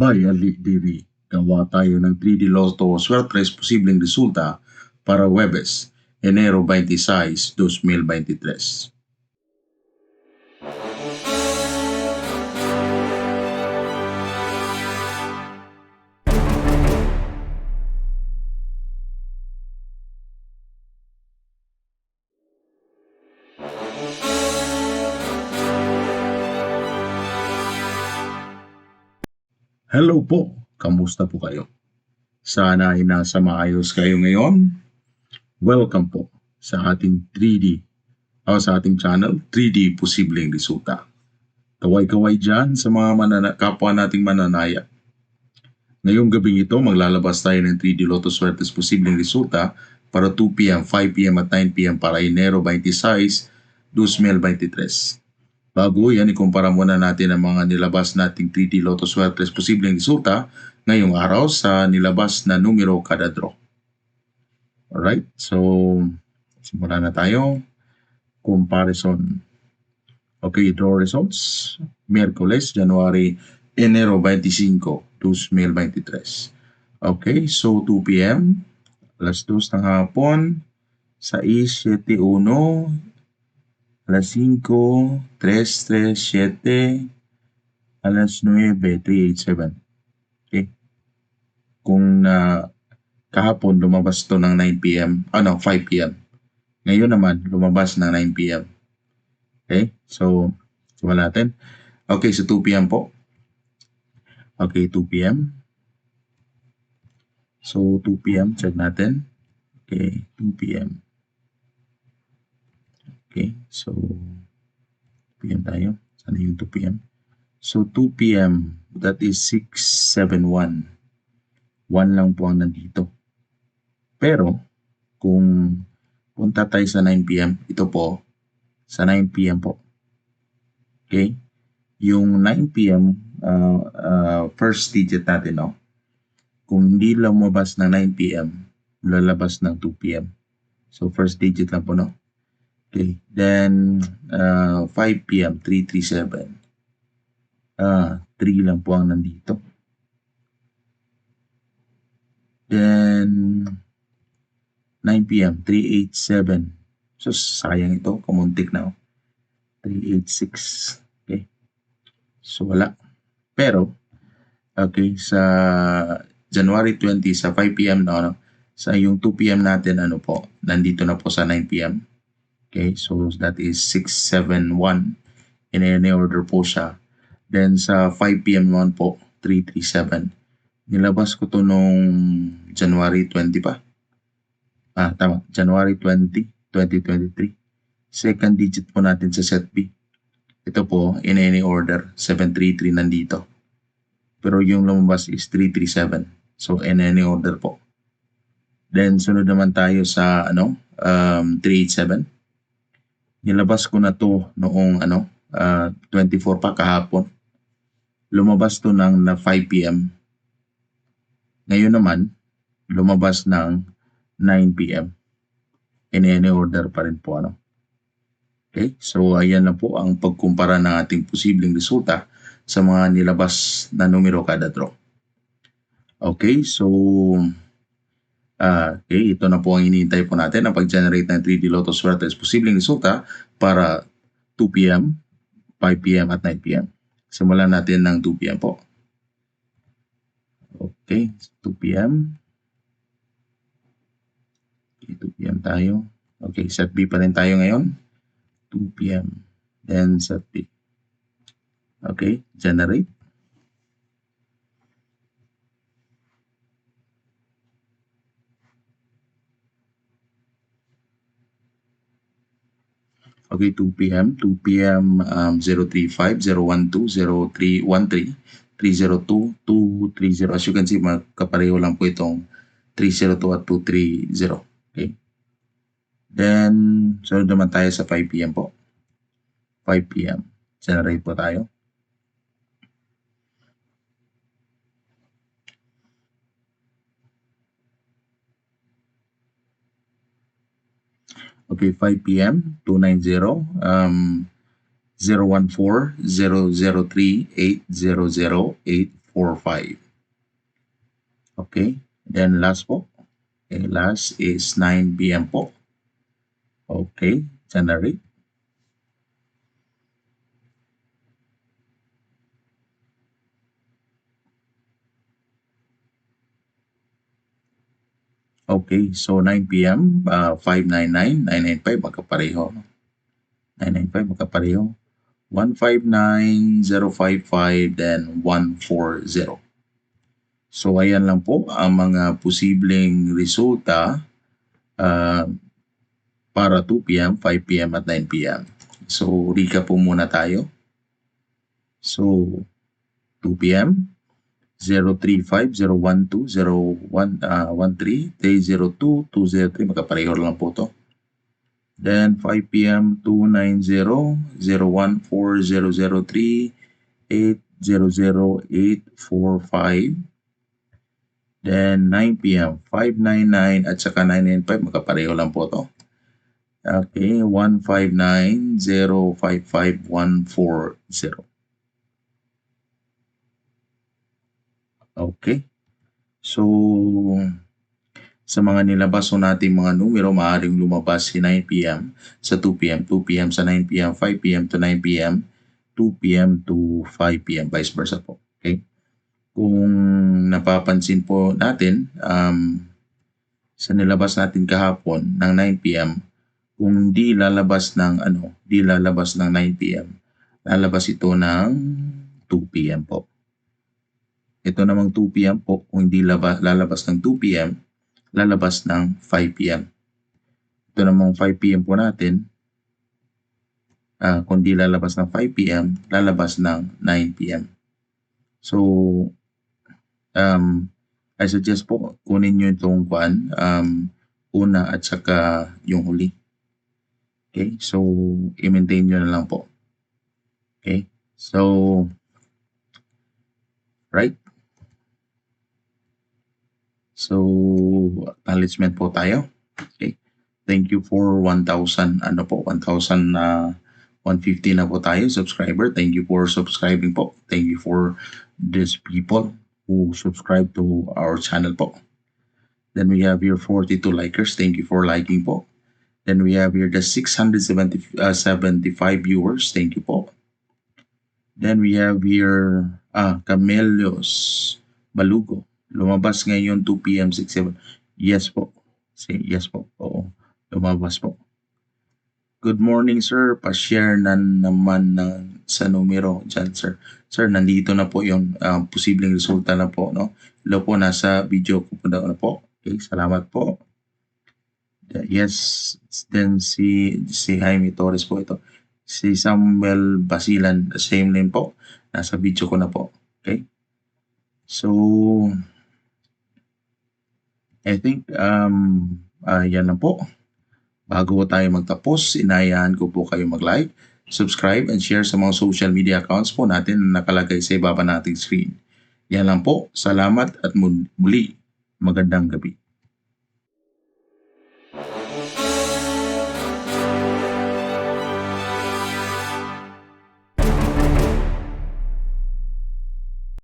Ali Diri. Gawa tayo ng 3D Lotto Swertres posibleng resulta para Webes, Enero 26, 2023. Hello po, kamusta po kayo? Sana ay nasa maayos kayo ngayon. Welcome po sa ating 3D o sa ating channel 3D Posibleng Resulta. Kaway-kaway dyan sa mga manana- kapwa nating mananaya. Ngayong gabing ito, maglalabas tayo ng 3D Lotto Swertes Posibleng Resulta para 2pm, 5pm at 9pm para Enero 26, 2023. Bago yan, ikumpara muna natin ang mga nilabas nating 3D Lotto Swertes posibleng resulta ngayong araw sa nilabas na numero kada draw. Alright, so simula na tayo. Comparison. Okay, draw results. Miyerkules, January, Enero 25, 2023. Okay, so 2 p.m. Alas 2 ng hapon. 6, 7, 1, alas 5, 3, 3, 7, alas 9, 3, 8, 7. Okay? Kung na kahapon lumabas to ng 9 p.m., ano, 5 p.m. Ngayon naman, lumabas ng 9 p.m. Okay? So, simulan natin. Okay, so 2 p.m. po. Okay, 2 p.m. So, 2 p.m. Check natin. Okay, 2 p.m. Okay, so 2 p.m. tayo. Sana yung 2 p.m. So 2 p.m. that is 671. 1 lang po ang nandito. Pero kung punta tayo sa 9 p.m., ito po sa 9 p.m. po. Okay? Yung 9 p.m. Uh, uh, first digit natin, no? Kung hindi lumabas ng 9 p.m., lalabas ng 2 p.m. So first digit lang po, no? Okay. Then, uh, 5 p.m., 337. Ah, 3 lang po ang nandito. Then, 9 p.m., 387. So, sayang ito. Kamuntik na. Oh. 386. Okay. So, wala. Pero, okay, sa January 20, sa 5 p.m. na, ano, sa yung 2 p.m. natin, ano po, nandito na po sa 9 p.m. Okay, so that is 671 in any order po siya. Then sa 5 p.m. naman po, 337. Nilabas ko to nung January 20 pa. Ah, tama. January 20, 2023. Second digit po natin sa set B. Ito po, in any order, 733 nandito. Pero yung lumabas is 337. So, in any order po. Then, sunod naman tayo sa, ano, um, 387 nilabas ko na to noong ano, uh, 24 pa kahapon. Lumabas to ng na 5 p.m. Ngayon naman, lumabas ng 9 p.m. In any order pa rin po ano. Okay, so ayan na po ang pagkumpara ng ating posibleng resulta sa mga nilabas na numero kada draw. Okay, so Uh, okay, ito na po ang hinihintay po natin ang pag-generate ng 3D Lotto Swerte is posibleng resulta para 2 p.m., 5 p.m. at 9 p.m. Simulan natin ng 2 p.m. po. Okay, 2 p.m. Okay, 2 p.m. tayo. Okay, set B pa rin tayo ngayon. 2 p.m. Then set B. Okay, generate. Okay, 2 p.m. 2 p.m. Um, 035, 012, 0313, 302, 230. As you can see, magkapareho lang po itong 302 at 230. Okay. Then, sunod naman tayo sa 5 p.m. po. 5 p.m. Generate po tayo. Okay, 5 p.m. 290 um 014 003 800 145. Okay, then last po. Okay, last is 9 p.m. po. Okay, generate. Okay, so 9 p.m., uh, 599, 995, magkapareho. no? 995, magkapareho. 159055, then 140. So, ayan lang po ang mga posibleng resulta uh, para 2 p.m., 5 p.m. at 9 p.m. So, recap po muna tayo. So, 2 p.m., 035, 012, 01, uh, 13, 302, 203, magkapareho lang po to. Then 5 p.m. 290, 014, 003, 800, 845. Then 9 p.m. 599 at saka 995, magkapareho lang po to. Okay, 159, 055, 140. Okay. So, sa mga nilabas po nating mga numero, maaaring lumabas si 9 p.m. sa 2 p.m., 2 p.m. sa 9 p.m., 5 p.m. to 9 p.m., 2 p.m. to 5 p.m., vice versa po. Okay? Kung napapansin po natin, um, sa nilabas natin kahapon ng 9 p.m., kung di lalabas ng ano, di lalabas ng 9 p.m., lalabas ito ng 2 p.m. po. Ito namang 2 p.m. po, kung hindi labas, lalabas ng 2 p.m., lalabas ng 5 p.m. Ito namang 5 p.m. po natin, uh, kung di lalabas ng 5 p.m., lalabas ng 9 p.m. So, um, I suggest po, kunin nyo itong kwan, um, una at saka yung huli. Okay, so, i-maintain nyo na lang po. Okay, so, right? So, acknowledgement po tayo. Okay. Thank you for 1,000, ano po, 1,000 na uh, 150 na po tayo subscriber. Thank you for subscribing po. Thank you for these people who subscribe to our channel po. Then we have here 42 likers. Thank you for liking po. Then we have here the 675 uh, viewers. Thank you po. Then we have here ah, Camelios Balugo. Lumabas ngayon 2 p.m. 6 Yes po. Say yes po. Oo. Lumabas po. Good morning sir. Pa-share na naman ng sa numero dyan sir. Sir, nandito na po yung uh, posibleng resulta na po. No? Hello po, nasa video ko po na po. Okay, salamat po. Yes, then si, si Jaime Torres po ito. Si Samuel Basilan, same name po. Nasa video ko na po. Okay? So, I think um, uh, yan lang po. Bago po tayo magtapos, inayahan ko po kayo mag-like, subscribe, and share sa mga social media accounts po natin na nakalagay sa ibaba nating screen. Yan lang po. Salamat at muli. Magandang gabi.